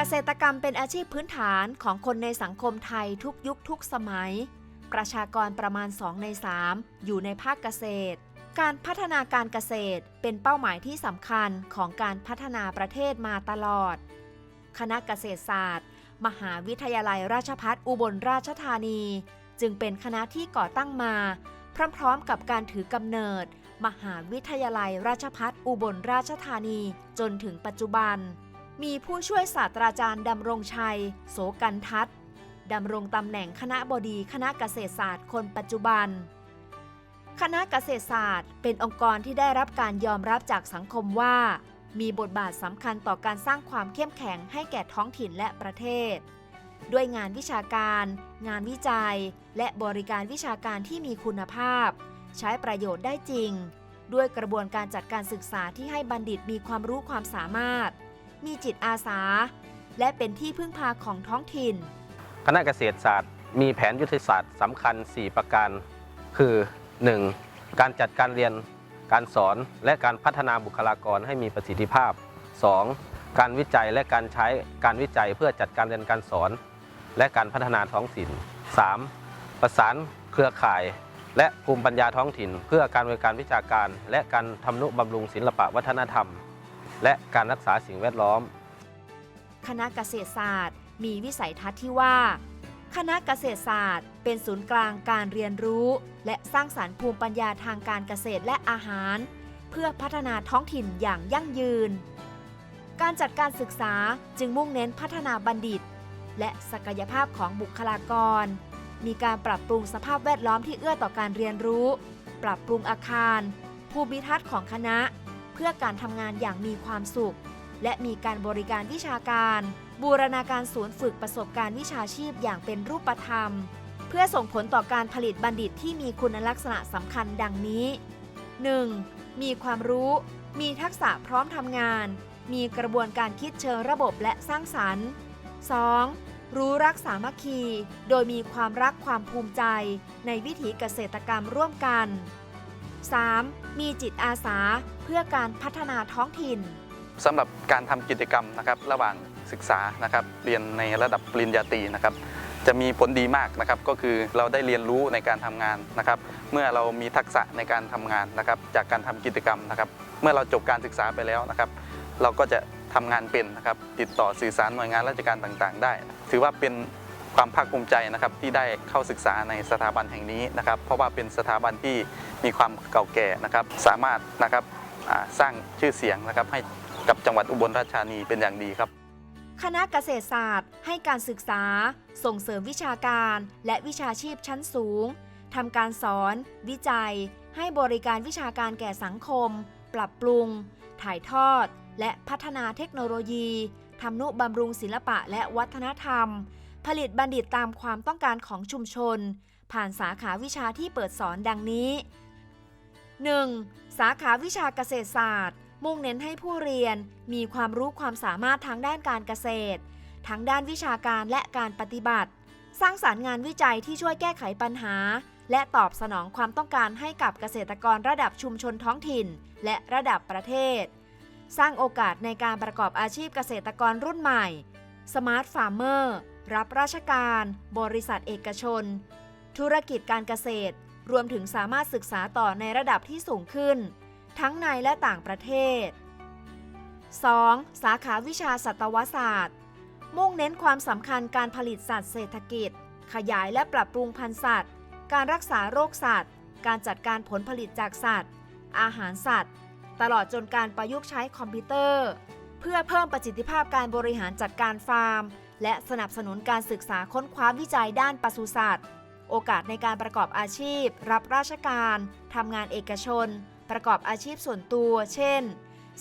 กษตรกรรมเป็นอาชีพพื้นฐานของคนในสังคมไทยทุกยุคทุกสมัย ประชากรประมาณ 2 ใน 3 อยู่ในภาคเกษตร การพัฒนาการเกษตรเป็นเป้าหมายที่สำคัญของการพัฒนาประเทศมาตลอด คณะเกษตรศาสตร์ มหาวิทยาลัยราชภัฏอุบลราชธานี จึงเป็นคณะที่ก่อตั้งมา พร้อมๆกับการถือกำเนิด มหาวิทยาลัยราชภัฏอุบลราชธานีจนถึงปัจจุบัน มีผู้ช่วยศาสตราจารย์ดำรงชัย โสกันทัศน์ดำรงตำแหน่งคณะบดีคณะเกษตรศาสตร์คนปัจจุบัน คณะเกษตรศาสตร์ เป็นองค์กรที่ได้รับการยอมรับจากสังคมว่า มีบทบาทสำคัญต่อการสร้างความเข้มแข็งให้แก่ท้องถิ่นและประเทศ ด้วยงานวิชาการ งานวิจัย และบริการวิชาการที่มีคุณภาพ ใช้ประโยชน์ได้จริง ด้วยกระบวนการจัดการศึกษาที่ให้บัณฑิตมีความรู้ความสามารถ มีจิตอาสา และเป็นที่พึ่งพาของท้องถิ่น คณะเกษตรศาสตร์ มีแผนยุทธศาสตร์สำคัญ 4 ประการ คือ 1. การจัดการเรียน การสอนและการพัฒนาบุคลากรให้มีประสิทธิภาพ 2. การวิจัยและการใช้การวิจัยเพื่อจัดการเรียนการสอน และการพัฒนาท้องถิ่น 3. ประสานเครือข่าย และภูมิปัญญาท้องถิ่น เพื่อการบริการวิชาการ และการทำนุบำรุงศิลปะวัฒนธรรม และการรักษาสิ่งแวดล้อม คณะเกษตรศาสตร์ มีวิสัยทัศน์ที่ว่า คณะเกษตรศาสตร์ เป็นศูนย์กลางการเรียนรู้ และสร้างสารรค์ภูมิปัญญาทางการเกษตรและอาหาร เพื่อพัฒนาท้องถิ่นอย่างยั่งยืน การจัดการศึกษาจึงมุ่งเน้นพัฒนาบัณฑิต และศักยภาพของบุคลากร มีการปรับปรุงสภาพแวดล้อมที่เอื้อต่อการเรียนรู้ ปรับปรุงอาคาร ภูมิทัศน์ของคณะ พื่อการทำงานอย่างมีความสุข และมีการบริการวิชาการ บูรณาการศูนย์ฝึกประสบการณ์วิชาชีพอย่างเป็นรูปธรรม เพื่อส่งผลต่อการผลิตบัณฑิตที่มีคุณลักษณะสำคัญดังนี้ 1. มีความรู้ มีทักษะพร้อมทำงาน มีกระบวนการคิดเชิงระบบและสร้างสรรค์ 2. รู้รักสามัคคี โดยมีความรักความภูมิใจ ในวิถีเกษตรกรรมร่วมกัน 3. มีจิตอาสาเพื่อการพัฒนาท้องถิ่นสำหรับการทำกิจกรรมนะครับระหว่างศึกษานะครับเรียนในระดับปริญญาตรีนะครับ จะมีผลดีมากนะครับก็คือเราได้เรียนรู้ในการทำงานนะครับ เมื่อเรามีทักษะในการทำงานนะครับ จากการทำกิจกรรมนะครับ เมื่อเราจบการศึกษาไปแล้วนะครับ เราก็จะทำงานเป็นนะครับ ติดต่อสื่อสารหน่วยงานราชการต่างๆ ได้ ถือว่าเป็น ความภาคภูมิใจนะครับที่ได้เข้าศึกษาในสถาบันแห่งนี้นะครับ เพราะว่าเป็นสถาบันที่มีความเก่าแก่นะครับ สามารถนะครับสร้างชื่อเสียงนะครับให้กับจังหวัดอุบลราชธานีเป็นอย่างดีครับ คณะเกษตรศาสตร์ ให้การศึกษา ส่งเสริมวิชาการ และวิชาชีพชั้นสูงทำการสอน วิจัย ให้บริการวิชาการแก่สังคม ปรับปรุง ถ่ายทอด และพัฒนาเทคโนโลยีทำนุบำรุงศิลปะและวัฒนธรรม ผลิตบัณฑิตตามความต้องการของชุมชน ผ่านสาขาวิชาที่เปิดสอนดังนี้ 1. สาขาวิชาเกษตรศาสตร์ มุ่งเน้นให้ผู้เรียนมีความรู้ความสามารถทางด้านการเกษตร ทั้งด้านวิชาการและการปฏิบัติ สร้างสารรค์งานวิจัยที่ช่วยแก้ไขปัญหา และตอบสนองความต้องการให้กับเกษตรกรระดับชุมชนท้องถิ่น และระดับประเทศ สร้างโอกาสในการประกอบอาชีพเกษตรกรรุ่นใหม่ Smart Farmer รับราชการ บริษัทเอกชน ธุรกิจการเกษตร รวมถึงสามารถศึกษาต่อในระดับที่สูงขึ้น ทั้งในและต่างประเทศ 2. สาขาวิชาสัตวศาสตร์ มุ่งเน้นความสำคัญการผลิตสัตว์เศรษฐกิจ ขยายและปรับปรุงพันธุ์สัตว์ การรักษาโรคสัตว์ การจัดการผลผลิตจากสัตว์ อาหารสัตว์ ตลอดจนการประยุกต์ใช้คอมพิวเตอร์ เพื่อเพิ่มประสิทธิภาพการบริหารจัดการฟาร์ม และสนับสนุนการศึกษาค้นคว้าวิจัยด้านปศุสัตว์ โอกาสในการประกอบอาชีพ รับราชการทำงานเอกชน ประกอบอาชีพส่วนตัว เช่น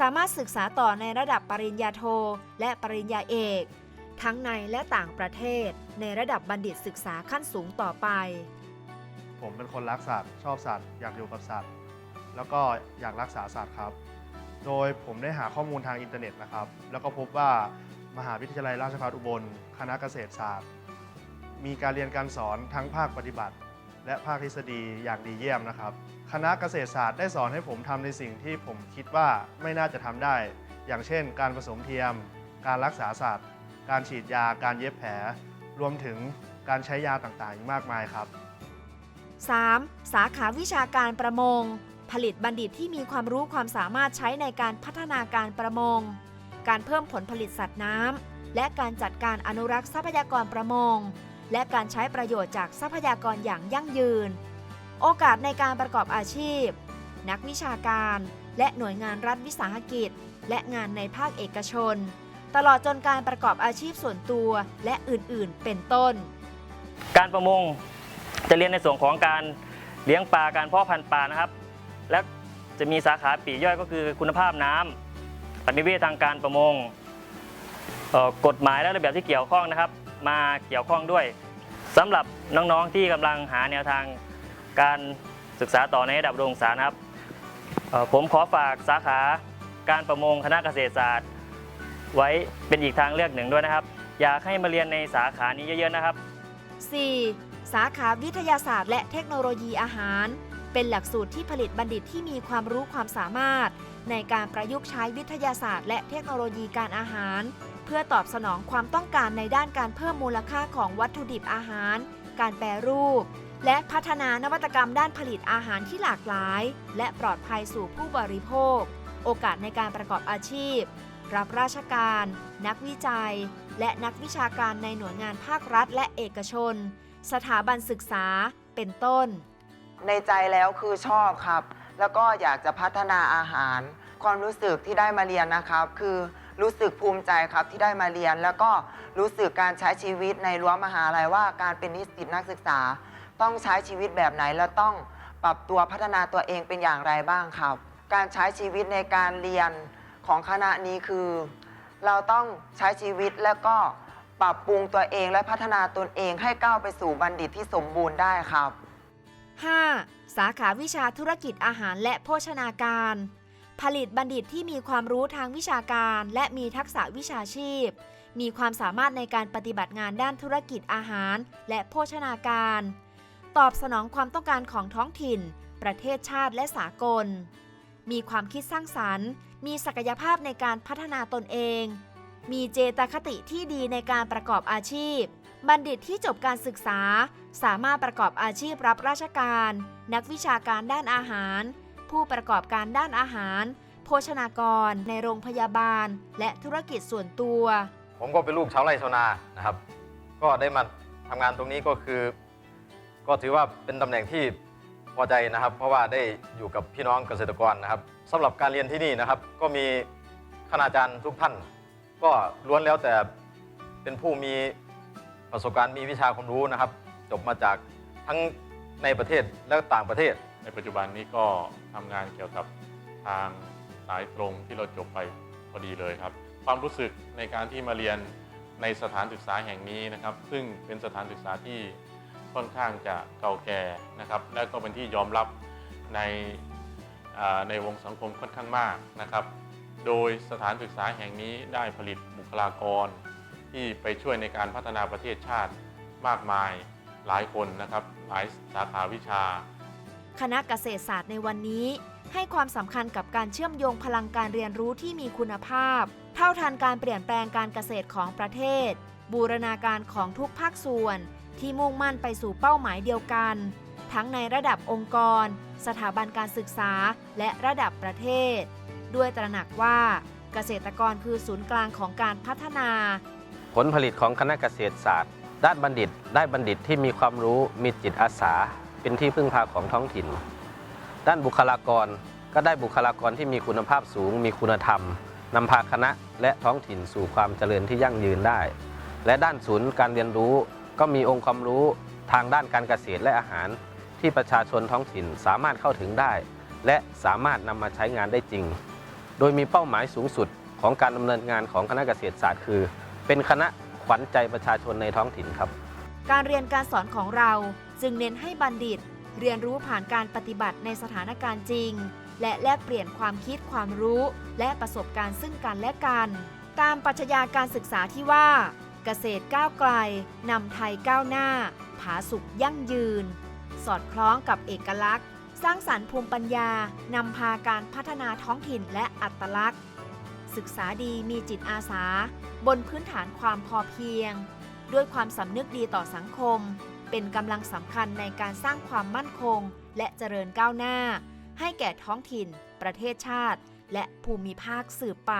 สามารถศึกษาต่อในระดับปริญญาโท และปริญญาเอก ทั้งในและต่างประเทศ ในระดับบัณฑิตศึกษาขั้นสูงต่อไป ผมเป็นคนรักสัตว์ชอบสัตว์อยากอยู่กับสัตว์ แล้วก็อยากรักษาสัตว์ครับ โดยผมได้หาข้อมูลทางอินเทอร์เน็ตนะครับ แล้วก็พบว่า มหาวิทยาลัยราชภัฏอุบล คณะเกษตรศาสตร์ มีการเรียนการสอนทั้งภาคปฏิบัติ และภาคทฤษฎีอย่างดีเยี่ยมนะครับ คณะเกษตรศาสตร์ได้สอนให้ผมทำในสิ่งที่ผมคิดว่าไม่น่าจะทำได้ อย่างเช่น การผสมเทียม การรักษาสัตว์ การฉีดยา การเย็บแผล รวมถึงการใช้ยาต่างๆอีกมากมายครับ 3. สาขาวิชาการประมง ผลิตบัณฑิตที่มีความรู้ความสามารถใช้ในการพัฒนาการประมง การเพิ่มผลผลิตสัตว์น้ำ และการจัดการอนุรักษ์ทรัพยากรประมง และการใช้ประโยชน์จากทรัพยากรอย่างยั่งยืน โอกาสในการประกอบอาชีพ นักวิชาการ และหน่วยงานรัฐวิสาหกิจ และงานในภาคเอกชน ตลอดจนการประกอบอาชีพส่วนตัวและอื่นๆ เป็นต้น การประมงจะเรียนในส่วนของการเลี้ยงปลาการเพาะพันธุ์ปลานะครับ และจะมีสาขาปีย่อยก็คือคุณภาพน้ำ ปฏิเวททางการประมงกฎหมายและระเบียบที่เกี่ยวข้องนะครับ มาเกี่ยวข้องด้วยสำหรับน้องๆที่กำลังหาแนวทางการศึกษาต่อในระดับโรงศึกษานะครับผมขอฝากสาขาการประมงคณะเกษตรศาสตร์ ไว้เป็นอีกทางเลือกหนึ่งด้วยนะครับ อยากให้มาเรียนในสาขานี้เยอะๆนะครับ 4. สาขาวิทยาศาสตร์และเทคโนโลยีอาหาร เป็นหลักสูตรที่ผลิตบัณฑิตที่มีความรู้ความสามารถ ในการประยุกต์ใช้วิทยาศาสตร์ และเทคโนโลยีการอาหาร เพื่อตอบสนองความต้องการในด้านการเพิ่มมูลค่าของวัตถุดิบอาหาร การแปรรูป และพัฒนานวัตกรรมด้านผลิตอาหารที่หลากหลาย และปลอดภัยสู่ผู้บริโภค โอกาสในการประกอบอาชีพ รับราชการ นักวิจัย และนักวิชาการในหน่วยงานภาครัฐ และเอกชน สถาบันศึกษา เป็นต้น ในใจแล้วคือชอบครับ แล้วก็อยากจะพัฒนาอาหาร ความรู้สึกที่ได้มาเรียนนะครับ คือรู้สึกภูมิใจครับที่ได้มาเรียน แล้วก็รู้สึกการใช้ชีวิตในรั้วมหาลัยว่าการเป็นนิสิตนักศึกษา ต้องใช้ชีวิตแบบไหนและต้องปรับตัวพัฒนาตัวเองเป็นอย่างไรบ้างครับ การใช้ชีวิตในการเรียนของคณะนี้คือ เราต้องใช้ชีวิตแล้วก็ปรับปรุงตัวเองและพัฒนาตนเองให้ก้าวไปสู่บัณฑิตที่สมบูรณ์ได้ครับ 5. สาขาวิชาธุรกิจอาหารและโภชนาการ ผลิตบัณฑิตที่มีความรู้ทางวิชาการ และมีทักษะวิชาชีพ มีความสามารถในการปฏิบัติงานด้านธุรกิจอาหาร และโภชนาการ ตอบสนองความต้องการของท้องถิ่น ประเทศชาติและสากล มีความคิดสร้างสรรค์ มีศักยภาพในการพัฒนาตนเอง มีเจตคติที่ดีในการประกอบอาชีพ บัณฑิตที่จบการศึกษา สามารถประกอบอาชีพรับราชการ นักวิชาการด้านอาหาร ผู้ประกอบการด้านอาหาร โภชนากร ในโรงพยาบาล และธุรกิจส่วนตัว ผมก็เป็นลูกชาวไร่ชาวนานะครับ ก็ได้มาทำงานตรงนี้ก็คือ ก็ถือว่าเป็นตำแหน่งที่พอใจนะครับ เพราะว่าได้อยู่กับพี่น้องเกษตรกรนะครับสำหรับการเรียนที่นี่นะครับ ก็มีคณาจารย์ทุกท่าน ก็ล้วนแล้วแต่เป็นผู้มี ประสบการณ์มีวิชาความรู้นะครับ จบมาจากทั้งในประเทศและต่างประเทศ ในปัจจุบันนี้ก็ทำงานเกี่ยวกับทางสายตรงที่เราจบไปพอดีเลยครับ ความรู้สึกในการที่มาเรียนในสถานศึกษาแห่งนี้นะครับ ซึ่งเป็นสถานศึกษาที่ค่อนข้างจะเก่าแก่นะครับ และก็เป็นที่ยอมรับในอ่าในวงสังคมค่อนข้างมากนะครับ โดยสถานศึกษาแห่งนี้ได้ผลิตบุคลากร ที่ไปช่วยในการพัฒนาประเทศชาติมากมายหลายคนนะครับหลายสาขาวิชา คณะเกษตรศาสตร์ในวันนี้ ให้ความสำคัญกับการเชื่อมโยงพลังการเรียนรู้ที่มีคุณภาพ เท่าทันการเปลี่ยนแปลงการเกษตรของประเทศ บูรณาการของทุกภาคส่วน ที่มุ่งมั่นไปสู่เป้าหมายเดียวกัน ทั้งในระดับองค์กร สถาบันการศึกษา และระดับประเทศ ด้วยตระหนักว่าเกษตรกรคือศูนย์กลางของการพัฒนา ผลผลิตของคณะเกษตรศาสตร์ ด้านบัณฑิตได้บัณฑิตที่มีความรู้มีจิตอาสา เป็นที่พึ่งพาของท้องถิ่น ด้านบุคลากรก็ได้บุคลากรที่มีคุณภาพสูง มีคุณธรรมนำพาคณะและท้องถิ่นสู่ความเจริญที่ยั่งยืนได้ และด้านศูนย์การเรียนรู้ก็มีองค์ความรู้ทางด้านการเกษตรและอาหาร ที่ประชาชนท้องถิ่นสามารถเข้าถึงได้ และสามารถนำมาใช้งานได้จริง โดยมีเป้าหมายสูงสุดของการดำเนินงานของคณะเกษตรศาสตร์คือ เป็นคณะขวัญใจประชาชนในท้องถิ่นครับ การเรียนการสอนของเราจึงเน้นให้บัณฑิต เรียนรู้ผ่านการปฏิบัติในสถานการณ์จริง และแลกเปลี่ยนความคิดความรู้ และประสบการณ์ซึ่งกันและกัน ตามปรัชญาการศึกษาที่ว่า เกษตรก้าวไกลนำไทยก้าวหน้า ผาสุกยั่งยืน สอดคล้องกับเอกลักษณ์ สร้างสรรค์ภูมิปัญญานำพาการพัฒนาท้องถิ่นและอัตลักษณ์ ศึกษาดีมีจิตอาสา บนพื้นฐานความพอเพียง ด้วยความสำนึกดีต่อสังคม เป็นกำลังสำคัญในการสร้างความมั่นคง และเจริญก้าวหน้า ให้แก่ท้องถิ่น ประเทศชาติ และภูมิภาคสืบไป